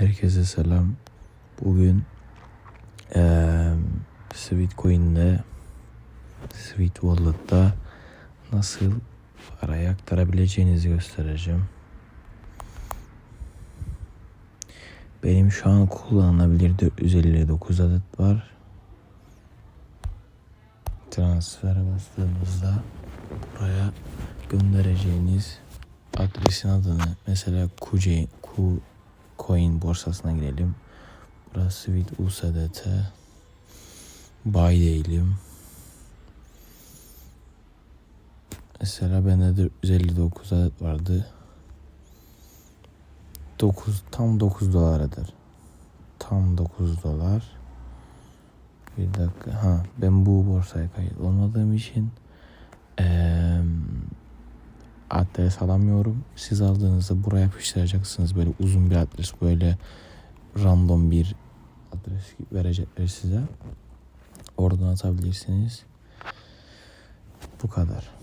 Herkese selam. Bugün eee Sweet Coin'de Sweet Wallet'ta nasıl parayı aktarabileceğinizi göstereceğim. Benim şu an kullanılabilir 459 adet var. Transfer bastığımızda buraya göndereceğiniz adresin adını mesela Kuce, Ku Coin borsasına girelim. Burası Sweet USDT. Buy diyelim. Mesela bende 459 adet vardı. 9 tam 9 dolar eder. Tam 9 dolar. Bir dakika. Ha ben bu borsaya kayıt olmadığım için eee adres alamıyorum. Siz aldığınızda buraya yapıştıracaksınız. Böyle uzun bir adres. Böyle random bir adres verecekler size. Oradan atabilirsiniz. Bu kadar.